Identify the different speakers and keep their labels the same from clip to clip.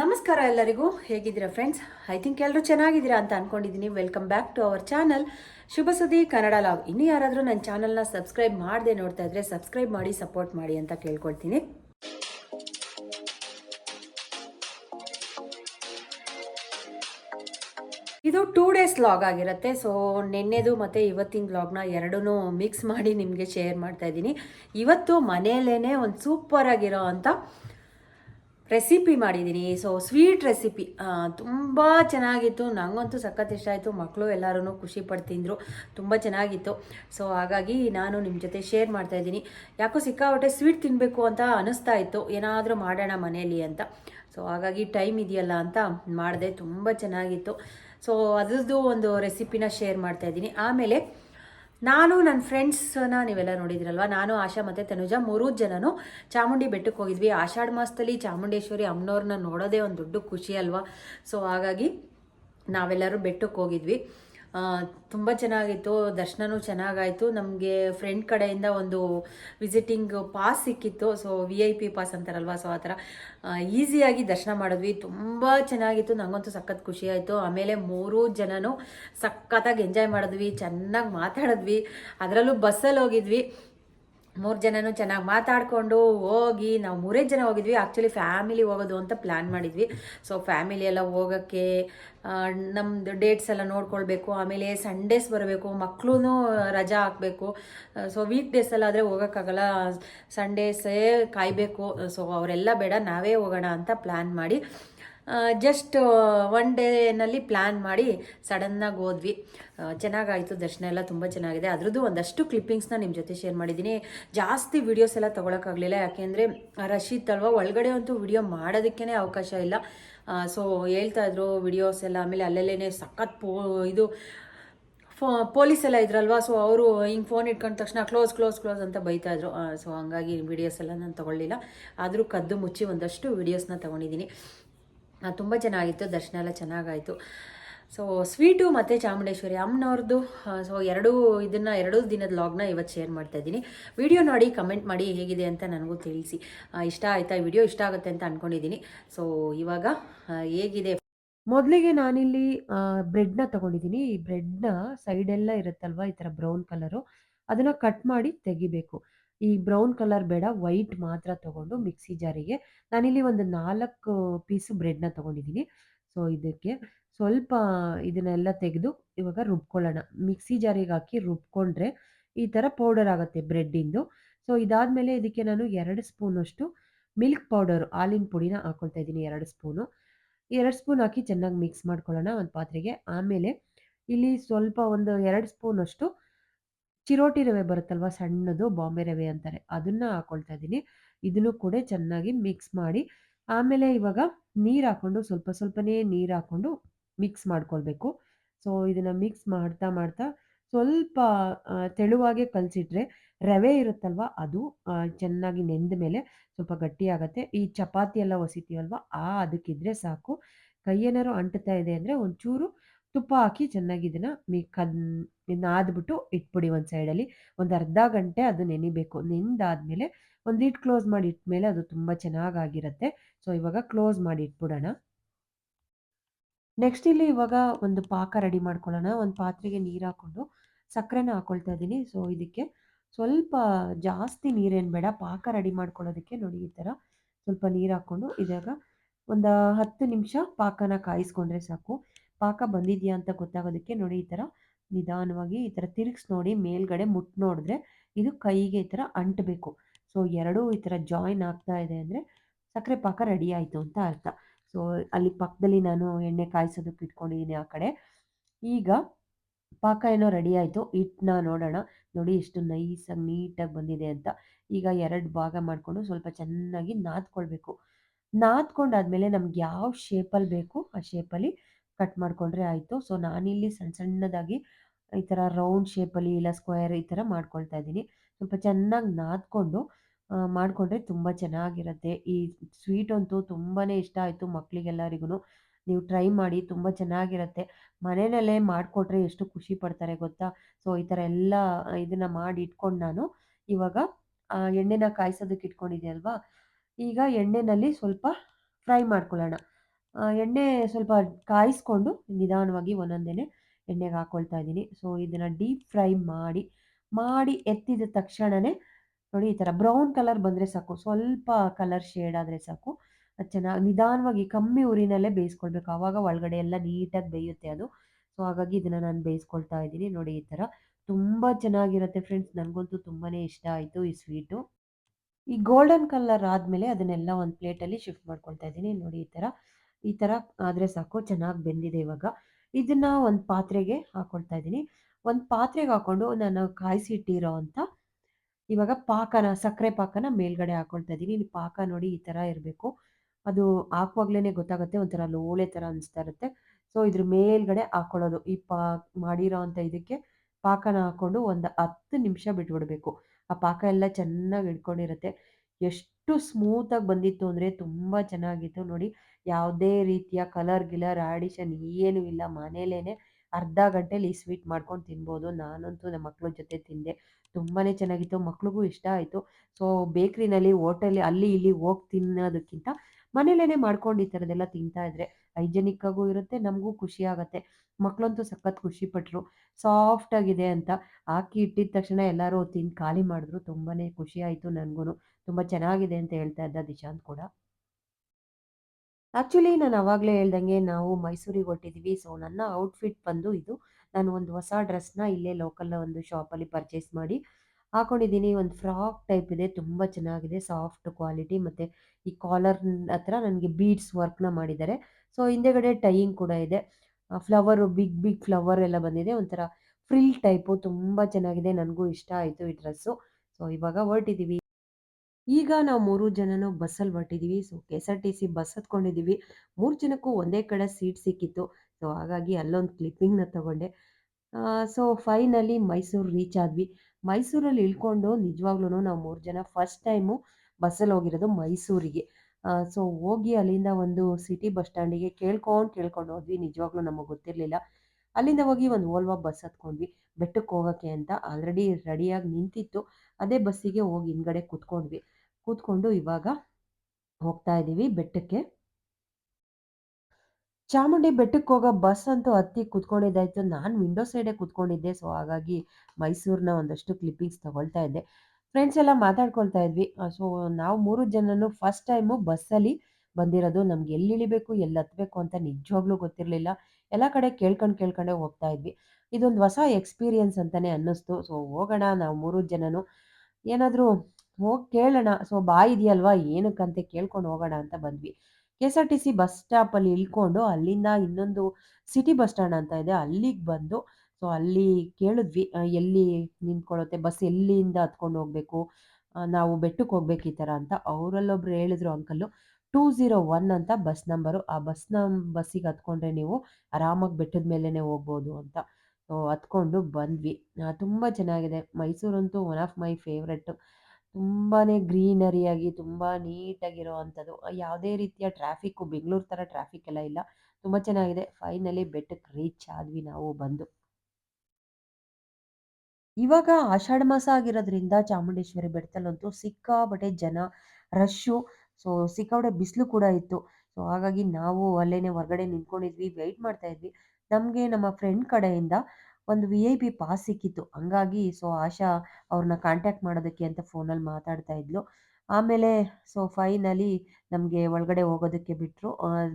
Speaker 1: ನಮಸ್ಕಾರ ಎಲ್ಲರಿಗೂ, ಹೇಗಿದ್ದೀರಾ ಫ್ರೆಂಡ್ಸ್ ಐ ಥಿಂಕ್ ಎಲ್ಲರೂ ಚೆನ್ನಾಗಿದ್ದೀರಾ ಅಂತ ಅಂದ್ಕೊಂಡಿದ್ದೀನಿ welcome back to our channel ಶುಭ ಸುದ್ದಿ, ಕನ್ನಡ ಲಾವ್ ಇನ್ನೂ ಯಾರಾದರೂ ನನ್ನ ಚಾನಲ್ನ ಸಬ್ಸ್ಕ್ರೈಬ್ ಮಾಡದೆ ನೋಡ್ತಾ ಇದ್ರೆ ಸಬ್ಸ್ಕ್ರೈಬ್ ಮಾಡಿ ಸಪೋರ್ಟ್ ಮಾಡಿ ಅಂತ ಕೇಳ್ಕೊಳ್ತೀನಿ. ಇದು ಟೂ ಡೇಸ್ ಲಾಗ್ ಆಗಿರುತ್ತೆ. ಸೊ ನಿನ್ನೆದು ಮತ್ತು ಇವತ್ತಿನ ವ್ಲಾಗ್ನ ಎರಡೂ ಮಿಕ್ಸ್ ಮಾಡಿ ನಿಮಗೆ ಶೇರ್ ಮಾಡ್ತಾ ಇದ್ದೀನಿ. ಇವತ್ತು ಮನೆಯಲ್ಲೇ ಒಂದು ಸೂಪರ್ ಆಗಿರೋ ಅಂಥ ರೆಸಿಪಿ ಮಾಡಿದ್ದೀನಿ. ಸೊ ಸ್ವೀಟ್ ರೆಸಿಪಿ ತುಂಬ ಚೆನ್ನಾಗಿತ್ತು. ನನಗಂತೂ ಸಖತ್ ಇಷ್ಟ ಆಯಿತು. ಮಕ್ಕಳು ಎಲ್ಲರೂ ಖುಷಿ ಪಡ್ತಿದ್ರು. ತುಂಬ ಚೆನ್ನಾಗಿತ್ತು. ಸೊ ಹಾಗಾಗಿ ನಾನು ನಿಮ್ಮ ಜೊತೆ ಶೇರ್ ಮಾಡ್ತಾ ಇದ್ದೀನಿ. ಯಾಕೋ ಸಿಕ್ಕಾಪಟ್ಟೆ ಸ್ವೀಟ್ ತಿನ್ನಬೇಕು ಅಂತ ಅನಿಸ್ತಾ ಇತ್ತು. ಏನಾದರೂ ಮಾಡೋಣ ಮನೆಯಲ್ಲಿ ಅಂತ. ಸೊ ಹಾಗಾಗಿ ಟೈಮ್ ಇದೆಯಲ್ಲ ಅಂತ ಮಾಡಿದೆ. ತುಂಬ ಚೆನ್ನಾಗಿತ್ತು. ಸೊ ಅದರದ್ದು ಒಂದು ರೆಸಿಪಿನ ಶೇರ್ ಮಾಡ್ತಾ ಇದ್ದೀನಿ. ಆಮೇಲೆ ನಾನು ನನ್ನ ಫ್ರೆಂಡ್ಸನ್ನ ನೀವೆಲ್ಲ ನೋಡಿದ್ರಲ್ವ? ನಾನು, ಆಶಾ ಮತ್ತು ತನುಜ ಮೂರೂ ಜನನು ಚಾಮುಂಡಿ ಬೆಟ್ಟಕ್ಕೆ ಹೋಗಿದ್ವಿ. ಆಷಾಢ ಮಾಸದಲ್ಲಿ ಚಾಮುಂಡೇಶ್ವರಿ ಅಮ್ಮನವ್ರನ್ನ ನೋಡೋದೇ ಒಂದು ದೊಡ್ಡ ಖುಷಿ ಅಲ್ವಾ? ಸೊ ಹಾಗಾಗಿ ನಾವೆಲ್ಲರೂ ಬೆಟ್ಟಕ್ಕೆ ಹೋಗಿದ್ವಿ. ತುಂಬ ಚೆನ್ನಾಗಿತ್ತು ದರ್ಶನವೂ ಚೆನ್ನಾಗಾಯಿತು. ನಮಗೆ ಫ್ರೆಂಡ್ ಕಡೆಯಿಂದ ಒಂದು ವಿಸಿಟಿಂಗ್ ಪಾಸ್ ಸಿಕ್ಕಿತ್ತು. So V I P pass ಅಂತಾರಲ್ವ? So ಆ ಥರ ಈಸಿಯಾಗಿ ದರ್ಶನ ಮಾಡಿದ್ವಿ. ತುಂಬ ಚೆನ್ನಾಗಿತ್ತು. ನನಗಂತೂ ಸಖತ್ ಖುಷಿ ಆಯಿತು. ಆಮೇಲೆ ಮೂರು ಜನನೂ ಸಖತ್ತಾಗಿ ಎಂಜಾಯ್ ಮಾಡಿದ್ವಿ. ಚೆನ್ನಾಗಿ ಮಾತಾಡಿದ್ವಿ. ಅದರಲ್ಲೂ ಬಸ್ಸಲ್ಲಿ ಹೋಗಿದ್ವಿ. ಮೂರು ಜನನು ಚೆನ್ನಾಗಿ ಮಾತಾಡಿಕೊಂಡು ಹೋಗಿ, ನಾವು ಮೂರೇ ಜನ ಹೋಗಿದ್ವಿ. ಆ್ಯಕ್ಚುಲಿ ಫ್ಯಾಮಿಲಿ ಹೋಗೋದು ಅಂತ ಪ್ಲ್ಯಾನ್ ಮಾಡಿದ್ವಿ. ಸೊ ಫ್ಯಾಮಿಲಿ ಎಲ್ಲ ಹೋಗೋಕ್ಕೆ ನಮ್ಮದು ಡೇಟ್ಸ್ ಎಲ್ಲ ನೋಡ್ಕೊಳ್ಬೇಕು. ಆಮೇಲೆ ಸಂಡೇಸ್ ಬರಬೇಕು. ಮಕ್ಕಳೂ ರಜಾ ಹಾಕಬೇಕು. ಸೊ ವೀಕ್ ಡೇಸಲ್ಲಾದರೆ ಹೋಗೋಕ್ಕಾಗಲ್ಲ. ಸಂಡೇಸೇ ಕಾಯಬೇಕು. ಸೊ ಅವರೆಲ್ಲ ಬೇಡ, ನಾವೇ ಹೋಗೋಣ ಅಂತ ಪ್ಲ್ಯಾನ್ ಮಾಡಿ. ಜಸ್ಟ್ ಒನ್ ಡೇನಲ್ಲಿ ಪ್ಲ್ಯಾನ್ ಮಾಡಿ ಸಡನ್ನಾಗಿ ಹೋದ್ವಿ. ಚೆನ್ನಾಗಾಯಿತು, ದರ್ಶನ ಎಲ್ಲ ತುಂಬ ಚೆನ್ನಾಗಿದೆ. ಅದರದ್ದು ಒಂದಷ್ಟು ಕ್ಲಿಪ್ಪಿಂಗ್ಸ್ನ ನಿಮ್ಮ ಜೊತೆ ಶೇರ್ ಮಾಡಿದ್ದೀನಿ. ಜಾಸ್ತಿ ವೀಡಿಯೋಸ್ ಎಲ್ಲ ತೊಗೊಳಕ್ಕಾಗಲಿಲ್ಲ. ಯಾಕೆಂದರೆ, ರಶೀದ್ ಅಲ್ವಾ, ಒಳಗಡೆ ಅಂತೂ ವಿಡಿಯೋ ಮಾಡೋದಕ್ಕೇ ಅವಕಾಶ ಇಲ್ಲ. ಸೊ ಹೇಳ್ತಾ ಇದ್ರು ವಿಡಿಯೋಸ್ ಎಲ್ಲ, ಆಮೇಲೆ ಅಲ್ಲಲ್ಲೇ ಸಖತ್ ಪೋ, ಇದು, ಫೋ ಪೊಲೀಸ್ ಎಲ್ಲ ಇದ್ರಲ್ವಾ ಸೊ ಅವರು ಹಿಂಗೆ ಫೋನ್ ಇಟ್ಕೊಂಡ ತಕ್ಷಣ ಕ್ಲೋಸ್ ಕ್ಲೋಸ್ ಕ್ಲೋಸ್ ಅಂತ ಬೈತಾಯಿದ್ರು ಸೊ ಹಂಗಾಗಿ ವಿಡಿಯೋಸ್ ಎಲ್ಲ ನಾನು ತೊಗೊಳ್ಳಿಲ್ಲ. ಆದರೂ ಕದ್ದು ಮುಚ್ಚಿ ಒಂದಷ್ಟು ವೀಡಿಯೋಸ್ನ ತೊಗೊಂಡಿದ್ದೀನಿ. ತುಂಬ ಚೆನ್ನಾಗಿತ್ತು ದರ್ಶನ ಎಲ್ಲ ಚೆನ್ನಾಗಾಯಿತು. ಸೊ ಸ್ವೀಟು ಮತ್ತು ಚಾಮುಂಡೇಶ್ವರಿ ಅಮ್ಮನವ್ರದ್ದು ಸೊ ಎರಡೂ ಇದನ್ನು, ಎರಡೂ ದಿನದ ಲಾಗ್ನ ಇವತ್ತು ಶೇರ್ ಮಾಡ್ತಾ ಇದ್ದೀನಿ. ವಿಡಿಯೋ ನೋಡಿ ಕಮೆಂಟ್ ಮಾಡಿ ಹೇಗಿದೆ ಅಂತ ನನಗೂ ತಿಳಿಸಿ. ಇಷ್ಟ ಆಯಿತಾ ವಿಡಿಯೋ ಇಷ್ಟ ಆಗುತ್ತೆ ಅಂತ ಅಂದ್ಕೊಂಡಿದ್ದೀನಿ ಸೊ ಇವಾಗ ಹೇಗಿದೆ? ಮೊದಲಿಗೆ ನಾನಿಲ್ಲಿ ಬ್ರೆಡ್ನ ತೊಗೊಂಡಿದ್ದೀನಿ. ಈ ಬ್ರೆಡ್ನ ಸೈಡೆಲ್ಲ ಇರುತ್ತಲ್ವ, ಈ ಥರ ಬ್ರೌನ್ ಕಲರು ಅದನ್ನು ಕಟ್ ಮಾಡಿ ತೆಗಿಬೇಕು. ಈ ಬ್ರೌನ್ ಕಲರ್ ಬೇಡ, ವೈಟ್ ಮಾತ್ರ ತೊಗೊಂಡು ಮಿಕ್ಸಿ ಜಾರಿಗೆ ನಾನಿಲ್ಲಿ ಒಂದು ನಾಲ್ಕು ಪೀಸು ಬ್ರೆಡ್ನ ತೊಗೊಂಡಿದ್ದೀನಿ. ಸೊ ಇದಕ್ಕೆ ಸ್ವಲ್ಪ ಇದನ್ನೆಲ್ಲ ತೆಗೆದು ಇವಾಗ ರುಬ್ಕೊಳ್ಳೋಣ. ಮಿಕ್ಸಿ ಜಾರಿಗೆ ಹಾಕಿ ರುಬ್ಕೊಂಡ್ರೆ ಈ ಥರ ಪೌಡರ್ ಆಗುತ್ತೆ ಬ್ರೆಡ್ಡಿಂದು ಸೊ ಇದಾದಮೇಲೆ ಇದಕ್ಕೆ ನಾನು ಎರಡು ಸ್ಪೂನಷ್ಟು ಮಿಲ್ಕ್ ಪೌಡರ್ ಹಾಲಿನ ಪುಡಿನ ಹಾಕ್ಕೊಳ್ತಾ ಇದ್ದೀನಿ ಎರಡು ಸ್ಪೂನು. ಎರಡು ಸ್ಪೂನ್ ಹಾಕಿ ಚೆನ್ನಾಗಿ ಮಿಕ್ಸ್ ಮಾಡ್ಕೊಳ್ಳೋಣ ಒಂದು ಪಾತ್ರೆಗೆ. ಆಮೇಲೆ ಇಲ್ಲಿ ಸ್ವಲ್ಪ ಒಂದು ಎರಡು ಸ್ಪೂನಷ್ಟು ಚಿರೋಟಿ ರವೆ ಬರುತ್ತಲ್ವ ಸಣ್ಣದು, ಬಾಂಬೆ ರವೆ ಅಂತಾರೆ, ಅದನ್ನ ಹಾಕೊಳ್ತಾ ಇದ್ದೀನಿ. ಇದನ್ನು ಕೂಡ ಚೆನ್ನಾಗಿ ಮಿಕ್ಸ್ ಮಾಡಿ, ಆಮೇಲೆ ಇವಾಗ ನೀರು ಹಾಕ್ಕೊಂಡು ಸ್ವಲ್ಪ ಸ್ವಲ್ಪನೇ ನೀರು ಹಾಕ್ಕೊಂಡು ಮಿಕ್ಸ್ ಮಾಡ್ಕೊಳ್ಬೇಕು. ಸೊ ಇದನ್ನು ಮಿಕ್ಸ್ ಮಾಡ್ತಾ ಮಾಡ್ತಾ ಸ್ವಲ್ಪ ತೆಳುವಾಗೆ ಕಲಸಿಟ್ರೆ ರವೆ ಇರುತ್ತಲ್ವ ಅದು ಚೆನ್ನಾಗಿ ನೆಂದ ಮೇಲೆ ಸ್ವಲ್ಪ ಗಟ್ಟಿ ಆಗುತ್ತೆ. ಈ ಚಪಾತಿ ಎಲ್ಲ ಒಸಿತೀವಲ್ವ, ಆ, ಅದಕ್ಕಿದ್ರೆ ಸಾಕು. ಕೈ ಏನಾರು ಅಂಟುತ್ತಾ ಇದೆ ಅಂದರೆ ಒಂಚೂರು ತುಪ್ಪ ಹಾಕಿ ಚೆನ್ನಾಗಿ ಇದನ್ನು ಮಿ ಕದ್ ನಾದ್ಬಿಟ್ಟು ಇಟ್ಬಿಡಿ ಒಂದು ಸೈಡಲ್ಲಿ. ಒಂದು ಅರ್ಧ ಗಂಟೆ ಅದು ನೆನಿಬೇಕು. ನೆಂದಾದ್ಮೇಲೆ ಒಂದು ಲಿಡ್ ಕ್ಲೋಸ್ ಮಾಡಿ ಇಟ್ಮೇಲೆ ಅದು ತುಂಬ ಚೆನ್ನಾಗಾಗಿರುತ್ತೆ. ಸೊ ಇವಾಗ ಕ್ಲೋಸ್ ಮಾಡಿ ಇಟ್ಬಿಡೋಣ. ನೆಕ್ಸ್ಟ್ ಇಲ್ಲಿ ಇವಾಗ ಒಂದು ಪಾಕ ರೆಡಿ ಮಾಡ್ಕೊಳ್ಳೋಣ. ಒಂದು ಪಾತ್ರೆಗೆ ನೀರು ಹಾಕ್ಕೊಂಡು ಸಕ್ಕರೆನ ಹಾಕೊಳ್ತಾ ಇದ್ದೀನಿ ಸೊ ಇದಕ್ಕೆ ಸ್ವಲ್ಪ ಜಾಸ್ತಿ ನೀರೇನು ಬೇಡ. ಪಾಕ ರೆಡಿ ಮಾಡ್ಕೊಳ್ಳೋದಕ್ಕೆ ನೋಡಿ ಈ ಥರ ಸ್ವಲ್ಪ ನೀರು ಹಾಕ್ಕೊಂಡು ಇದಾಗ ಒಂದು ಹತ್ತು ನಿಮಿಷ ಪಾಕನ ಕಾಯಿಸ್ಕೊಂಡ್ರೆ ಸಾಕು. ಪಾಕ ಬಂದಿದೆಯಾ ಅಂತ ಗೊತ್ತಾಗೋದಕ್ಕೆ ನೋಡಿ ಈ ಥರ ನಿಧಾನವಾಗಿ ಈ ಥರ ತಿರುಗಿಸ್ ನೋಡಿ ಮೇಲ್ಗಡೆ ಮುಟ್ಟು ನೋಡಿದ್ರೆ ಇದು ಕೈಗೆ ಈ ಥರ ಅಂಟಬೇಕು. ಸೊ, ಎರಡೂ ಈ ಥರ ಜಾಯಿನ್ ಆಗ್ತಾ ಇದೆ ಅಂದರೆ ಸಕ್ಕರೆ ಪಾಕ ರೆಡಿ ಆಯಿತು ಅಂತ ಅರ್ಥ. ಸೊ, ಅಲ್ಲಿ ಪಕ್ಕದಲ್ಲಿ ನಾನು ಎಣ್ಣೆ ಕಾಯಿಸೋದಕ್ಕೆ ಇಟ್ಕೊಂಡಿದ್ದೀನಿ ಆ ಕಡೆ. ಈಗ ಪಾಕ ಏನೋ ರೆಡಿ ಆಯಿತು, ಹಿಟ್ಟನ್ನ ನೋಡೋಣ. ನೋಡಿ ಎಷ್ಟು ನೈಸಾಗಿ ನೀಟಾಗಿ ಬಂದಿದೆ ಅಂತ. ಈಗ ಎರಡು ಭಾಗ ಮಾಡಿಕೊಂಡು ಸ್ವಲ್ಪ ಚೆನ್ನಾಗಿ ನಾದ್ಕೊಳ್ಬೇಕು. ನಾದ್ಕೊಂಡಾದ್ಮೇಲೆ ನಮ್ಗೆ ಯಾವ ಶೇಪಲ್ಲಿ ಬೇಕು ಆ ಶೇಪಲ್ಲಿ ಕಟ್ ಮಾಡಿಕೊಂಡ್ರೆ ಆಯಿತು. ಸೊ, ನಾನಿಲ್ಲಿ ಸಣ್ಣ ಸಣ್ಣದಾಗಿ ಈ ಥರ ರೌಂಡ್ ಶೇಪಲ್ಲಿ ಇಲ್ಲ ಸ್ಕ್ವೇರ್ ಈ ಥರ ಮಾಡ್ಕೊಳ್ತಾ ಇದ್ದೀನಿ. ಸ್ವಲ್ಪ ಚೆನ್ನಾಗಿ ನಾದ್ಕೊಂಡು ಮಾಡಿಕೊಂಡ್ರೆ ತುಂಬ ಚೆನ್ನಾಗಿರುತ್ತೆ. ಈ ಸ್ವೀಟ್ ಅಂತೂ ತುಂಬಾ ಇಷ್ಟ ಆಯಿತು ಮಕ್ಕಳಿಗೆಲ್ಲರಿಗೂ ನೀವು ಟ್ರೈ ಮಾಡಿ, ತುಂಬ ಚೆನ್ನಾಗಿರುತ್ತೆ. ಮನೆಯಲ್ಲೇ ಮಾಡಿಕೊಟ್ರೆ ಎಷ್ಟು ಖುಷಿ ಪಡ್ತಾರೆ ಗೊತ್ತಾ? ಸೊ, ಈ ಥರ ಎಲ್ಲ ಇದನ್ನು ಮಾಡಿ ಇಟ್ಕೊಂಡು ನಾನು ಇವಾಗ ಎಣ್ಣೆನ ಕಾಯಿಸೋದಕ್ಕೆ ಇಟ್ಕೊಂಡಿದ್ದೆ ಅಲ್ವಾ? ಈಗ ಎಣ್ಣೆನಲ್ಲಿ ಸ್ವಲ್ಪ ಫ್ರೈ ಮಾಡ್ಕೊಳ್ಳೋಣ. ಎಣ್ಣೆ ಸ್ವಲ್ಪ ಕಾಯಿಸ್ಕೊಂಡು ನಿಧಾನವಾಗಿ ಒಂದೊಂದೇನೆ ಎಣ್ಣೆಗೆ ಹಾಕ್ಕೊಳ್ತಾ ಇದ್ದೀನಿ. ಸೊ ಇದನ್ನು ಡೀಪ್ ಫ್ರೈ ಮಾಡಿ ಮಾಡಿ ಎತ್ತಿದ ತಕ್ಷಣವೇ ನೋಡಿ ಈ ಥರ ಬ್ರೌನ್ ಕಲರ್ ಬಂದರೆ ಸಾಕು. ಸ್ವಲ್ಪ ಕಲರ್ ಶೇಡ್ ಆದರೆ ಸಾಕು. ಅದು ಚೆನ್ನಾಗಿ ನಿಧಾನವಾಗಿ ಕಮ್ಮಿ ಉರಿನಲ್ಲೇ ಬೇಯಿಸ್ಕೊಳ್ಬೇಕು. ಆವಾಗ ಒಳಗಡೆ ಎಲ್ಲ ನೀಟಾಗಿ ಬೇಯುತ್ತೆ ಅದು. ಸೊ ಹಾಗಾಗಿ ಇದನ್ನು ನಾನು ಬೇಯಿಸ್ಕೊಳ್ತಾ ಇದ್ದೀನಿ. ನೋಡಿ ಈ ಥರ ತುಂಬ ಚೆನ್ನಾಗಿರುತ್ತೆ ಫ್ರೆಂಡ್ಸ್ ನನಗಂತೂ ತುಂಬಾ ಇಷ್ಟ ಆಯಿತು ಈ ಸ್ವೀಟು ಈ ಗೋಲ್ಡನ್ ಕಲರ್ ಆದಮೇಲೆ ಅದನ್ನೆಲ್ಲ ಒಂದು ಪ್ಲೇಟಲ್ಲಿ ಶಿಫ್ಟ್ ಮಾಡ್ಕೊಳ್ತಾ ಇದ್ದೀನಿ. ನೋಡಿ ಈ ಥರ ಈ ಥರ ಆದರೆ ಸಾಕು, ಚೆನ್ನಾಗಿ ಬೆಂದಿದೆ ಇವಾಗ. ಇದನ್ನು ಒಂದು ಪಾತ್ರೆಗೆ ಹಾಕೊಳ್ತಾ ಇದ್ದೀನಿ. ಒಂದು ಪಾತ್ರೆಗೆ ಹಾಕೊಂಡು ನಾನು ಕಾಯಿಸಿ ಇಟ್ಟಿರೋ ಅಂಥ ಇವಾಗ ಪಾಕನ, ಸಕ್ಕರೆ ಪಾಕನ ಮೇಲ್ಗಡೆ ಹಾಕ್ಕೊಳ್ತಾ ಇದ್ದೀನಿ. ಇಲ್ಲಿ ಪಾಕ ನೋಡಿ ಈ ಥರ ಇರಬೇಕು. ಅದು ಹಾಕುವಾಗ್ಲೇ ಗೊತ್ತಾಗುತ್ತೆ, ಒಂಥರ ಲೋಳೆ ಥರ ಅನಿಸ್ತಾ ಇರುತ್ತೆ. ಸೊ ಇದ್ರ ಮೇಲ್ಗಡೆ ಹಾಕ್ಕೊಳ್ಳೋದು ಈ ಪಾ, ಮಾಡಿರೋ ಅಂಥ ಇದಕ್ಕೆ ಪಾಕನ ಹಾಕ್ಕೊಂಡು ಒಂದು ಹತ್ತು ನಿಮಿಷ ಬಿಟ್ಬಿಡ್ಬೇಕು. ಆ ಪಾಕ ಎಲ್ಲ ಚೆನ್ನಾಗಿ ಹಿಡ್ಕೊಂಡಿರುತ್ತೆ. ಎಷ್ಟು ಸ್ಮೂತಾಗಿ ಬಂದಿತ್ತು ಅಂದರೆ ತುಂಬ ಚೆನ್ನಾಗಿತ್ತು. ನೋಡಿ ಯಾವುದೇ ರೀತಿಯ ಕಲರ್ ಗಿಲರ್ ಆಡಿಷನ್ ಏನೂ ಇಲ್ಲ. ಮನೇಲೇ ಅರ್ಧ ಗಂಟೆಲಿ ಈ ಸ್ವೀಟ್ ಮಾಡ್ಕೊಂಡು ತಿನ್ಬೋದು. ನಾನಂತೂ ನಮ್ಮ ಮಕ್ಳ ಜೊತೆ ತಿಂದೆ. ತುಂಬಾ ಚೆನ್ನಾಗಿತ್ತು. ಮಕ್ಳಿಗೂ ಇಷ್ಟ ಆಯಿತು. ಸೊ ಬೇಕ್ರಿನಲ್ಲಿ ಹೋಟೆಲ್ ಅಲ್ಲಿ, ಇಲ್ಲಿ ಹೋಗಿ ತಿನ್ನೋದಕ್ಕಿಂತ ಮನೇಲೇ ಮಾಡ್ಕೊಂಡು ಈ ಥರದ್ದೆಲ್ಲ ತಿಂತಾ ಇದ್ರೆ ಹೈಜೆನಿಕ್ಕಾಗೂ ಇರುತ್ತೆ, ನಮಗೂ ಖುಷಿ ಆಗುತ್ತೆ. ಮಕ್ಕಳಂತೂ ಸಖತ್ ಖುಷಿ ಪಟ್ಟರು ಸಾಫ್ಟ್ ಆಗಿದೆ ಅಂತ ಹಾಕಿ ಇಟ್ಟಿದ ತಕ್ಷಣ ಎಲ್ಲರೂ ತಿಂದು ಖಾಲಿ ಮಾಡಿದ್ರು. ತುಂಬಾ ಖುಷಿ ಆಯಿತು ನನಗೂ ತುಂಬ ಚೆನ್ನಾಗಿದೆ ಅಂತ ಹೇಳ್ತಾ ಇದ್ದ ದಿಶಾಂತ್ ಕೂಡ. ಆ್ಯಕ್ಚುಲಿ ನಾನು ಆವಾಗಲೇ ಹೇಳ್ದಂಗೆ ನಾವು ಮೈಸೂರಿಗೆ ಹೊರಟಿದ್ದೀವಿ ಸೊ ನನ್ನ ಔಟ್ಫಿಟ್ ಬಂದು ಇದು. ನಾನು ಒಂದು ಹೊಸ ಡ್ರೆಸ್ನ ಇಲ್ಲೇ ಲೋಕಲ್ ಒಂದು ಶಾಪಲ್ಲಿ ಪರ್ಚೇಸ್ ಮಾಡಿ ಹಾಕೊಂಡಿದ್ದೀನಿ. ಒಂದು ಫ್ರಾಕ್ ಟೈಪ್ ಇದೆ. ತುಂಬ ಚೆನ್ನಾಗಿದೆ. ಸಾಫ್ಟ್ ಕ್ವಾಲಿಟಿ ಮತ್ತು ಈ ಕಾಲರ್ ಹತ್ರ ನನಗೆ ಬೀಡ್ಸ್ ವರ್ಕ್ನ ಮಾಡಿದ್ದಾರೆ. ಸೊ ಹಿಂದೆಗಡೆ ಟೈಯಿಂಗ್ ಕೂಡ ಇದೆ. ಫ್ಲವರು ಬಿಗ್ ಬಿಗ್ ಫ್ಲವರ್ ಎಲ್ಲ ಬಂದಿದೆ. ಒಂಥರ ಫ್ರಿಲ್ ಟೈಪು ತುಂಬ ಚೆನ್ನಾಗಿದೆ. ನನಗೂ ಇಷ್ಟ ಆಯಿತು ಈ ಡ್ರೆಸ್ಸು ಸೊ ಇವಾಗ ಹೊರಟಿದ್ದೀವಿ ಈಗ ನಾವು ಮೂರು ಜನನು ಬಸ್ಸಲ್ಲಿ ಹೊರಟಿದ್ದೀವಿ so K S R T C bus ಹತ್ಕೊಂಡಿದ್ದೀವಿ ಮೂರು ಜನಕ್ಕೂ ಒಂದೇ ಕಡೆ ಸೀಟ್ ಸಿಕ್ಕಿತ್ತು. ಸೊ, ಹಾಗಾಗಿ ಅಲ್ಲೊಂದು ಕ್ಲಿಪ್ಪಿಂಗ್ನ ತಗೊಂಡೆ. ಸೊ, ಫೈನಲಿ ಮೈಸೂರು ರೀಚ್ ಆದ್ವಿ. ಮೈಸೂರಲ್ಲಿ ಇಳ್ಕೊಂಡು ನಿಜವಾಗ್ಲೂ ನಾವು ಮೂರು ಜನ ಫಸ್ಟ್ ಟೈಮು ಬಸ್ಸಲ್ಲಿ ಹೋಗಿರೋದು ಮೈಸೂರಿಗೆ. ಸೊ, ಹೋಗಿ ಅಲ್ಲಿಂದ ಒಂದು ಸಿಟಿ ಬಸ್ ಸ್ಟ್ಯಾಂಡಿಗೆ ಕೇಳ್ಕೊಂಡು ಕೇಳ್ಕೊಂಡು ಹೋದ್ವಿ. ನಿಜವಾಗ್ಲೂ ನಮಗೆ ಗೊತ್ತಿರಲಿಲ್ಲ. ಅಲ್ಲಿಂದ ಹೋಗಿ ಒಂದು ಓಲ್ವಾ ಬಸ್ ಹತ್ಕೊಂಡ್ವಿ. ಬೆಟ್ಟಕ್ಕೆ ಹೋಗೋಕ್ಕೆ ಅಂತ ಆಲ್ರೆಡಿ ರೆಡಿಯಾಗಿ ನಿಂತಿತ್ತು. ಅದೇ ಬಸ್ಸಿಗೆ ಹೋಗಿ ಹಿಂದ್ಗಡೆ ಕೂತ್ಕೊಂಡ್ವಿ. ಕೂತ್ಕೊಂಡು ಇವಾಗ ಹೋಗ್ತಾ ಇದ್ದೀವಿ ಬೆಟ್ಟಕ್ಕೆ. ಚಾಮುಂಡಿ ಬೆಟ್ಟಕ್ಕೆ ಹೋಗೋ ಬಸ್ ಅಂತೂ ಹತ್ತಿ ಕುತ್ಕೊಂಡಿದ್ದಾಯ್ತು. ನಾನು ವಿಂಡೋ ಸೈಡೇ ಕೂತ್ಕೊಂಡಿದ್ದೆ. ಸೊ ಹಾಗಾಗಿ ಮೈಸೂರಿನ ಒಂದಷ್ಟು ಕ್ಲಿಪ್ಪಿಂಗ್ಸ್ ತಗೊಳ್ತಾ ಇದ್ದೆ. ಫ್ರೆಂಡ್ಸ್ ಎಲ್ಲ ಮಾತಾಡ್ಕೊಳ್ತಾ ಇದ್ವಿ. ಸೊ ನಾವು ಮೂರು ಜನನು ಫಸ್ಟ್ ಟೈಮು ಬಸ್ಸಲ್ಲಿ ಬಂದಿರೋದು, ನಮ್ಗೆ ಎಲ್ಲಿ ಇಳಿಬೇಕು, ಎಲ್ಲಿ ಹತ್ಬೇಕು ಅಂತ ನಿಜವಾಗ್ಲೂ ಗೊತ್ತಿರಲಿಲ್ಲ. ಎಲ್ಲ ಕಡೆ ಕೇಳ್ಕೊಂಡು ಕೇಳ್ಕೊಂಡೇ ಹೋಗ್ತಾ ಇದ್ವಿ. ಇದೊಂದು ಹೊಸ ಎಕ್ಸ್ಪೀರಿಯನ್ಸ್ ಅಂತಲೇ ಅನ್ನಿಸ್ತು. ಸೊ, ಹೋಗೋಣ ನಾವು ಮೂರು ಜನನು. ಏನಾದರೂ ಹೋಗಿ ಕೇಳೋಣ. ಸೊ, ಬಾಯಿ ಇದೆಯಲ್ವಾ? ಏನಕ್ಕಂತೆ ಕೇಳ್ಕೊಂಡು ಹೋಗೋಣ ಅಂತ ಬಂದ್ವಿ. K S R T C bus ಸ್ಟಾಪಲ್ಲಿ ಇಳ್ಕೊಂಡು ಅಲ್ಲಿಂದ ಇನ್ನೊಂದು ಸಿಟಿ ಬಸ್ ಸ್ಟ್ಯಾಂಡ್ ಅಂತ ಇದೆ. ಅಲ್ಲಿಗೆ ಬಂದು, ಸೊ, ಅಲ್ಲಿ ಕೇಳಿದ್ವಿ ಎಲ್ಲಿ ನಿಂತ್ಕೊಳ್ಳುತ್ತೆ? ಬಸ್ ಎಲ್ಲಿಂದ ಹತ್ಕೊಂಡು ಹೋಗಬೇಕು? ನಾವು ಬೆಟ್ಟಕ್ಕೆ ಹೋಗ್ಬೇಕು ಈ ಥರ ಅಂತ. ಅವರಲ್ಲೊಬ್ರು ಹೇಳಿದ್ರು ಅಂಕಲ್ಲು. ಟೂ ಝೀರೋ ಒನ್ ಅಂತ ಬಸ್ ನಂಬರು ಆ ಬಸ್ನ ಬಸ್ಸಿಗೆ ಹತ್ಕೊಂಡ್ರೆ ನೀವು ಆರಾಮಾಗಿ ಬೆಟ್ಟದ ಮೇಲೇ ಹೋಗ್ಬೋದು ಅಂತ ಹತ್ಕೊಂಡು ಬಂದ್ವಿ. ತುಂಬ ಚೆನ್ನಾಗಿದೆ. ಮೈಸೂರಂತೂ ಒನ್ ಆಫ್ ಮೈ ಫೇವ್ರೆಟ್ ತುಂಬಾ ಗ್ರೀನರಿಯಾಗಿ, ತುಂಬ ನೀಟಾಗಿರೋ ಅಂಥದ್ದು ಯಾವುದೇ ರೀತಿಯ ಟ್ರಾಫಿಕ್ಕು ಬೆಂಗಳೂರು ಥರ ಟ್ರಾಫಿಕ್ ಎಲ್ಲ ಇಲ್ಲ. ತುಂಬ ಚೆನ್ನಾಗಿದೆ. ಫೈನಲಿ ಬೆಟ್ಟಕ್ಕೆ ರೀಚ್ ಆದ್ವಿ ನಾವು ಬಂದು. ಇವಾಗ ಆಷಾಢ ಮಾಸ ಆಗಿರೋದ್ರಿಂದ ಚಾಮುಂಡೇಶ್ವರಿ ಬೆಟ್ಟದಲ್ಲಂತೂ ಸಿಕ್ಕಾಪಟ್ಟೆ ಜನ ರಶ್ಶು ಸೊ ಸಿಕ್ಕಾಪಟ್ಟೆ ಬಿಸಿಲು ಕೂಡ ಇತ್ತು. ಸೊ ಹಾಗಾಗಿ ನಾವು ಅಲ್ಲೇನೆ ಹೊರಗಡೆ ನಿಂತ್ಕೊಂಡಿದ್ವಿ ವೆಯ್ಟ್ ಮಾಡ್ತಾ ಇದ್ವಿ. ನಮಗೆ ನಮ್ಮ ಫ್ರೆಂಡ್ ಕಡೆಯಿಂದ ಒಂದು ವಿ ಐ ಪಿ ಪಾಸ್ ಸಿಕ್ಕಿತ್ತು. ಹಂಗಾಗಿ ಸೊ ಆಶಾ ಅವ್ರನ್ನ ಕಾಂಟ್ಯಾಕ್ಟ್ ಮಾಡೋದಕ್ಕೆ ಅಂತ ಫೋನಲ್ಲಿ ಮಾತಾಡ್ತಾ ಇದ್ಲು. ಆಮೇಲೆ ಸೊ ಫೈನಲಿ ನಮಗೆ ಒಳಗಡೆ ಹೋಗೋದಕ್ಕೆ ಬಿಟ್ಟರು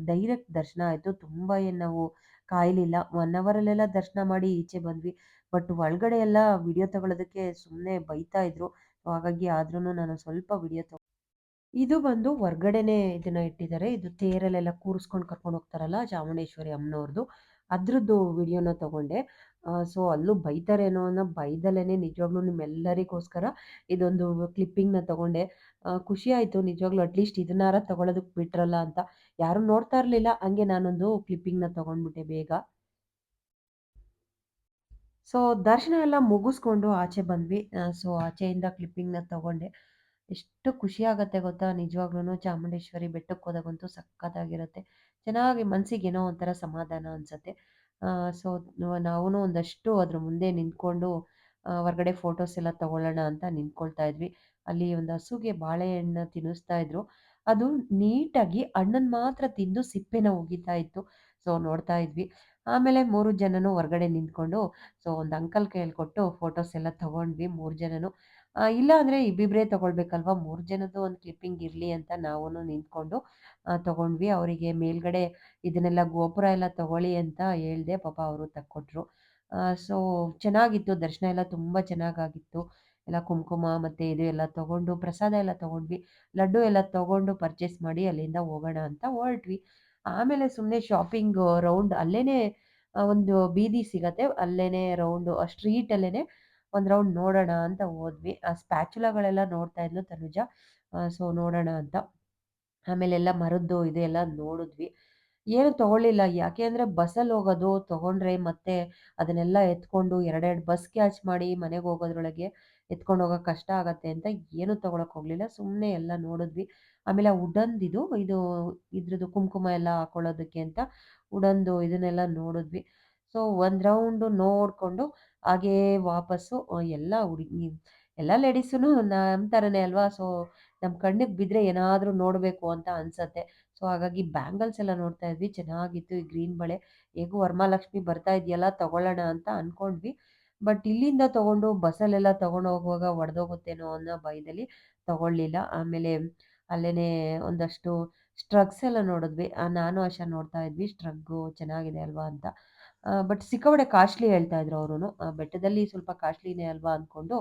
Speaker 1: ಡೈರೆಕ್ಟ್ ದರ್ಶನ ಆಯಿತು. ತುಂಬ ಏನು ನಾವು ಕಾಯಲಿಲ್ಲ. ಒನ್ ಅವರಲ್ಲೆಲ್ಲ ದರ್ಶನ ಮಾಡಿ ಈಚೆ ಬಂದ್ವಿ. ಬಟ್ ಒಳಗಡೆ ಎಲ್ಲ ವಿಡಿಯೋ ತಗೊಳ್ಳೋದಕ್ಕೆ ಸುಮ್ಮನೆ ಬೈತಾ ಇದ್ರು. ಸೊ ಹಾಗಾಗಿ ಆದ್ರೂ ನಾನು ಸ್ವಲ್ಪ ವಿಡಿಯೋ ಇದು ಬಂದು ಹೊರ್ಗಡೆನೆ ಇದನ್ನ ಇಟ್ಟಿದ್ದಾರೆ. ಇದು ತೇರಲ್ಲೆಲ್ಲ ಕೂರಿಸ್ಕೊಂಡು ಕರ್ಕೊಂಡು ಹೋಗ್ತಾರಲ್ಲ ಚಾಮುಂಡೇಶ್ವರಿ ಅಮ್ಮನವ್ರದ್ದು ಅದ್ರದ್ದು ವಿಡಿಯೋನ ತಗೊಂಡೆ. ಸೊ ಅಲ್ಲೂ ಬೈತಾರೇನೋ ಅನ್ನೋ ಬೈದಲ್ಲೇನೆ ನಿಜವಾಗ್ಲೂ ನಿಮ್ಮೆಲ್ಲರಿಗೋಸ್ಕರ ಇದೊಂದು ಕ್ಲಿಪ್ಪಿಂಗ್ನ ತಗೊಂಡೆ. ಖುಷಿ ಆಯಿತು ನಿಜವಾಗ್ಲೂ ಅಟ್ಲೀಸ್ಟ್ ಇದನ್ನಾರ ತಗೊಳ್ಳೋದಕ್ಕೆ ಬಿಟ್ರಲ್ಲ ಅಂತ. ಯಾರು ನೋಡ್ತಾ ಇರಲಿಲ್ಲ ಹಂಗೆ ನಾನೊಂದು ಕ್ಲಿಪ್ಪಿಂಗ್ನ ತಗೊಂಡ್ಬಿಟ್ಟೆ ಬೇಗ. ಸೊ ದರ್ಶನ ಎಲ್ಲ ಮುಗಿಸ್ಕೊಂಡು ಆಚೆ ಬಂದ್ವಿ. ಸೊ ಆಚೆಯಿಂದ ಕ್ಲಿಪ್ಪಿಂಗ್ನ ತಗೊಂಡೆ. ಎಷ್ಟು ಖುಷಿ ಆಗತ್ತೆ ಗೊತ್ತಾ? ನಿಜವಾಗ್ಲೂ ಚಾಮುಂಡೇಶ್ವರಿ ಬೆಟ್ಟಕ್ಕೆ ಹೋದಾಗಂತೂ ಸಖತ್ತಾಗಿರುತ್ತೆ. ಚೆನ್ನಾಗಿ ಮನಸ್ಸಿಗೆ ಏನೋ ಒಂಥರ ಸಮಾಧಾನ ಅನ್ಸುತ್ತೆ. ಸೊ ನಾವು ಒಂದಷ್ಟು ಅದ್ರ ಮುಂದೆ ನಿಂತ್ಕೊಂಡು ಹೊರಗಡೆ ಫೋಟೋಸ್ ಎಲ್ಲ ತಗೊಳ್ಳೋಣ ಅಂತ ನಿಂತ್ಕೊಳ್ತಾ ಇದ್ವಿ. ಅಲ್ಲಿ ಒಂದು ಹಸುಗೆ ಬಾಳೆಹಣ್ಣು ತಿನ್ನಿಸ್ತಾ ಇದ್ರು. ಅದು ನೀಟಾಗಿ ಹಣ್ಣನ್ನು ಮಾತ್ರ ತಿಂದು ಸಿಪ್ಪೆನ ಒಗಿತಾ ಇತ್ತು. ಸೊ, ನೋಡ್ತಾ ಇದ್ವಿ. ಆಮೇಲೆ ಮೂರು ಜನನು ಹೊರಗಡೆ ನಿಂತ್ಕೊಂಡು, ಸೊ, ಒಂದು ಅಂಕಲ್ ಕೈಯಲ್ಲಿ ಕೊಟ್ಟು ಫೋಟೋಸ್ ಎಲ್ಲ ತಗೊಂಡ್ವಿ ಮೂರು ಜನನು. ಇಲ್ಲ ಅಂದರೆ ಇಬ್ಬಿಬ್ಬರೇ ತಗೊಳ್ಬೇಕಲ್ವಾ? ಮೂರು ಜನದ್ದು ಒಂದು ಕ್ಲಿಪ್ಪಿಂಗ್ ಇರಲಿ ಅಂತ ನಾವು ನಿಂತ್ಕೊಂಡು ತಗೊಂಡ್ವಿ. ಅವರಿಗೆ ಮೇಲ್ಗಡೆ ಇದನ್ನೆಲ್ಲ ಗೋಪುರ ಎಲ್ಲ ತಗೊಳ್ಳಿ ಅಂತ ಹೇಳ್ದೆ. ಪಾಪ ಅವರು ತಕ್ಕೊಟ್ರು. ಸೊ ಚೆನ್ನಾಗಿತ್ತು. ದರ್ಶನ ಎಲ್ಲ ತುಂಬ ಚೆನ್ನಾಗಾಗಿತ್ತು. ಎಲ್ಲ ಕುಂಕುಮ ಮತ್ತು ಇದು ಎಲ್ಲ ತಗೊಂಡು, ಪ್ರಸಾದ ಎಲ್ಲ ತಗೊಂಡ್ವಿ. ಲಡ್ಡು ಎಲ್ಲ ತಗೊಂಡು ಪರ್ಚೇಸ್ ಮಾಡಿ ಅಲ್ಲಿಂದ ಹೋಗೋಣ ಅಂತ ಹೊರಟ್ವಿ. ಆಮೇಲೆ ಸುಮ್ಮನೆ ಶಾಪಿಂಗ್ ರೌಂಡ್ ಅಲ್ಲೇ ಒಂದು ಬೀದಿ ಸಿಗತ್ತೆ. ಅಲ್ಲೇ ರೌಂಡು ಸ್ಟ್ರೀಟಲ್ಲೇ ಒಂದು ರೌಂಡ್ ನೋಡೋಣ ಅಂತ ಹೋದ್ವಿ. ಆ ಸ್ಪ್ಯಾಚುಲಾಗಳೆಲ್ಲ ನೋಡ್ತಾ ಇದ್ಲು ತನುಜ. ಸೊ ನೋಡೋಣ ಅಂತ. ಆಮೇಲೆ ಎಲ್ಲ ಮರದ್ದು ಇದೆಲ್ಲ ನೋಡಿದ್ವಿ. ಏನು ತಗೊಳ್ಳಿಲ್ಲ. ಯಾಕೆ ಅಂದರೆ ಬಸ್ಸಲ್ಲಿ ಹೋಗೋದು ತಗೊಂಡ್ರೆ ಮತ್ತೆ ಅದನ್ನೆಲ್ಲ ಎತ್ಕೊಂಡು ಎರಡೆರಡು ಬಸ್ ಕ್ಯಾಚ್ ಮಾಡಿ ಮನೆಗೆ ಹೋಗೋದ್ರೊಳಗೆ ಎತ್ಕೊಂಡು ಹೋಗೋಕೆ ಕಷ್ಟ ಆಗತ್ತೆ ಅಂತ ಏನು ತೊಗೊಳಕ್ಕೆ ಹೋಗಲಿಲ್ಲ. ಸುಮ್ಮನೆ ಎಲ್ಲ ನೋಡಿದ್ವಿ. ಆಮೇಲೆ ಆ ಉಡನ್ದಿದು ಇದು ಇದ್ರದ್ದು ಕುಂಕುಮ ಎಲ್ಲ ಹಾಕೊಳ್ಳೋದಕ್ಕೆ ಅಂತ ಉಡಂದು ಇದನ್ನೆಲ್ಲ ನೋಡಿದ್ವಿ. ಸೊ ಒಂದು ರೌಂಡು ನೋಡಿಕೊಂಡು ಹಾಗೇ ವಾಪಸ್ಸು ಎಲ್ಲ ಹುಡುಗಿ ಎಲ್ಲ ಲೇಡೀಸೂ ನಮ್ಮ ಥರನೇ ಅಲ್ವಾ? ಸೊ ನಮ್ಮ ಕಣ್ಣಿಗೆ ಬಿದ್ದರೆ ಏನಾದರೂ ನೋಡಬೇಕು ಅಂತ ಅನ್ಸತ್ತೆ. ಸೊ, ಹಾಗಾಗಿ ಬ್ಯಾಂಗಲ್ಸ್ ಎಲ್ಲ ನೋಡ್ತಾ ಇದ್ವಿ, ಚೆನ್ನಾಗಿತ್ತು ಈ ಗ್ರೀನ್ ಬಳೆ. ಹೇಗೂ ವರಮಹಾಲಕ್ಷ್ಮಿ ಬರ್ತಾ ಇದೆಯಲ್ಲ, ತಗೊಳ್ಳೋಣ ಅಂತ ಅಂದ್ಕೊಂಡ್ವಿ ಬಟ್ ಇಲ್ಲಿಂದ ತೊಗೊಂಡು ಬಸ್ಸಲ್ಲೆಲ್ಲ ತೊಗೊಂಡು ಹೋಗುವಾಗ ಒಡೆದೋಗುತ್ತೇನೋ ಅನ್ನೋ ಭಯದಲ್ಲಿ ತಗೊಳ್ಳಿಲ್ಲ. ಆಮೇಲೆ ಅಲ್ಲೇ ಒಂದಷ್ಟು ಸ್ಟ್ರಗ್ಸ್ ಎಲ್ಲ ನೋಡಿದ್ವಿ. ನಾನು ಆಶಾ ನೋಡ್ತಾ ಇದ್ವಿ. ಸ್ಟ್ರಗ್ಗು ಚೆನ್ನಾಗಿದೆ ಅಲ್ವಾ ಅಂತ. ಬಟ್ ಸಿಕ್ಕಾಪಟ್ಟೆ ಕಾಸ್ಟ್ಲಿ ಹೇಳ್ತಾ ಇದ್ರು ಅವರು ಬೆಟ್ಟದಲ್ಲಿ ಸ್ವಲ್ಪ ಕಾಸ್ಟ್ಲಿನೇ ಅಲ್ವಾ ಅಂದ್ಕೊಂಡು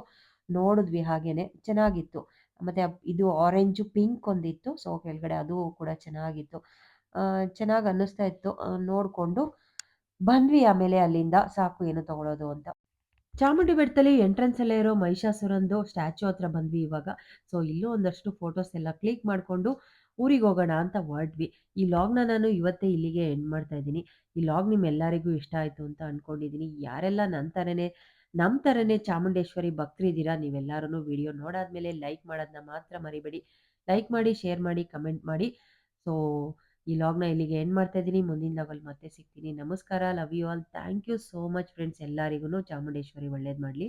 Speaker 1: ನೋಡಿದ್ವಿ ಹಾಗೇನೆ. ಚೆನ್ನಾಗಿತ್ತು. ಮತ್ತೆ ಇದು ಆರೆಂಜು ಪಿಂಕ್ ಒಂದಿತ್ತು. ಸೊ ಕೆಳಗಡೆ ಅದು ಕೂಡ ಚೆನ್ನಾಗಿತ್ತು. ಚೆನ್ನಾಗಿ ಅನ್ನಿಸ್ತಾ ಇತ್ತು. ನೋಡಿಕೊಂಡು ಬಂದ್ವಿ ಆಮೇಲೆ ಅಲ್ಲಿಂದ ಸಾಕು ಏನು ತಗೊಳ್ಳೋದು ಅಂತ. ಚಾಮುಂಡಿ ಬೆಟ್ಟದಲ್ಲಿ ಎಂಟ್ರೆನ್ಸ್ ಅಲ್ಲೇ ಇರೋ ಮಹಿಷಾಸುರಂದು ಸ್ಟ್ಯಾಚು ಹತ್ರ ಬಂದ್ವಿ ಇವಾಗ. ಸೊ ಇಲ್ಲೂ ಒಂದಷ್ಟು ಫೋಟೋಸ್ ಎಲ್ಲ ಕ್ಲಿಕ್ ಮಾಡಿಕೊಂಡು ಊರಿಗೆ ಹೋಗೋಣ ಅಂತ ಹೊರಟ್ವಿ. ಈ ಲಾಗ್ನ ನಾನು ಇವತ್ತೇ ಇಲ್ಲಿಗೆ ಎಂಡ್ ಮಾಡ್ತಾ ಇದ್ದೀನಿ. ಈ ಲಾಗ್ ನಿಮ್ಮೆಲ್ಲರಿಗೂ ಇಷ್ಟ ಆಯಿತು ಅಂತ ಅಂದ್ಕೊಂಡಿದ್ದೀನಿ ಯಾರೆಲ್ಲ ನನ್ನ ಥರನೇ ನಮ್ಮ ಥರನೇ ಚಾಮುಂಡೇಶ್ವರಿ ಭಕ್ತರಿದ್ದೀರಾ ನೀವೆಲ್ಲರೂ ವಿಡಿಯೋ ನೋಡಾದ್ಮೇಲೆ ಲೈಕ್ ಮಾಡೋದನ್ನ ಮಾತ್ರ ಮರಿಬೇಡಿ. ಲೈಕ್ ಮಾಡಿ ಶೇರ್ ಮಾಡಿ ಕಮೆಂಟ್ ಮಾಡಿ. ಸೊ ಈ ಲಾಗ್ನ ಇಲ್ಲಿಗೆ ಏನು ಮಾಡ್ತಾ ಇದ್ದೀನಿ. ಮುಂದಿನ ಲಾಗಲ್ಲಿ ಮತ್ತೆ ಸಿಗ್ತೀನಿ. ನಮಸ್ಕಾರ. Love you all thank you so much friends ಎಲ್ಲರಿಗೂ ಚಾಮುಂಡೇಶ್ವರಿ ಒಳ್ಳೇದು ಮಾಡಲಿ.